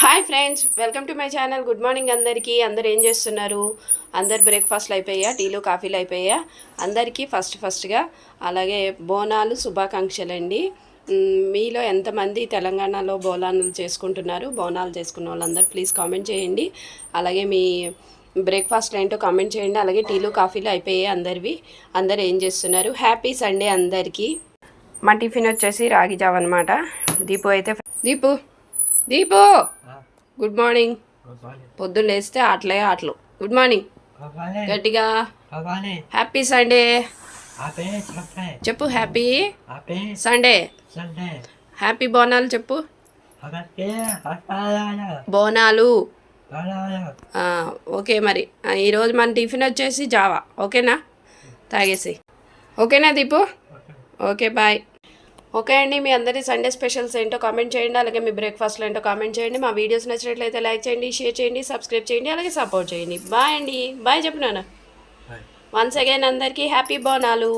Hi friends welcome to my channel. Good morning అందరికీ. అందరు ఏం చేస్తున్నారు? అందరు బ్రేక్ఫాస్ట్లు అయిపోయా టీలు కాఫీలు అయిపోయా అందరికీ ఫస్ట్ ఫస్ట్గా. అలాగే బోనాలు శుభాకాంక్షలు అండి మీలో ఎంతమంది తెలంగాణలో బోనాలు చేసుకుంటున్నారు? బోనాలు చేసుకున్న వాళ్ళందరూ ప్లీజ్ కామెంట్ చేయండి. అలాగే మీ బ్రేక్ఫాస్ట్ ఏంటో కామెంట్ చేయండి. అలాగే టీలు కాఫీలు అయిపోయాయి అందరివి? అందరు ఏం చేస్తున్నారు? హ్యాపీ సండే అందరికీ. మా టిఫిన్ వచ్చేసి రాగి జావ్ అనమాట దీపు అయితే దీపు దీపు! Good morning. పొద్దున్న లేస్తే ఆటలే ఆటలు. Good morning. గట్టిగా. Happy Sunday. చెప్పు. Happy Sunday. హ్యాపీ బోనాలు చెప్పు. బోనాలు. ఓకే మరి. ఈరోజు మన టిఫిన్ వచ్చేసి జావా. ఓకేనా? తాగేసి. ఓకేనా దీపు? Okay bye. ఓకే అండి మీ అందరి సండే స్పెషల్స్ ఏంటో కామెంట్ చేయండి అలాగే మీ బ్రేక్ఫాస్ట్లో ఏంటో కామెంట్ చేయండి మా వీడియోస్ నచ్చినట్లయితే లైక్ చేయండి షేర్ చేయండి సబ్స్క్రైబ్ చేయండి అలాగే సపోర్ట్ చేయండి. బాయ్ అండి బాయ్ చెప్పినాను వన్స్ అగైన్ అందరికీ హ్యాపీ బోనాలు.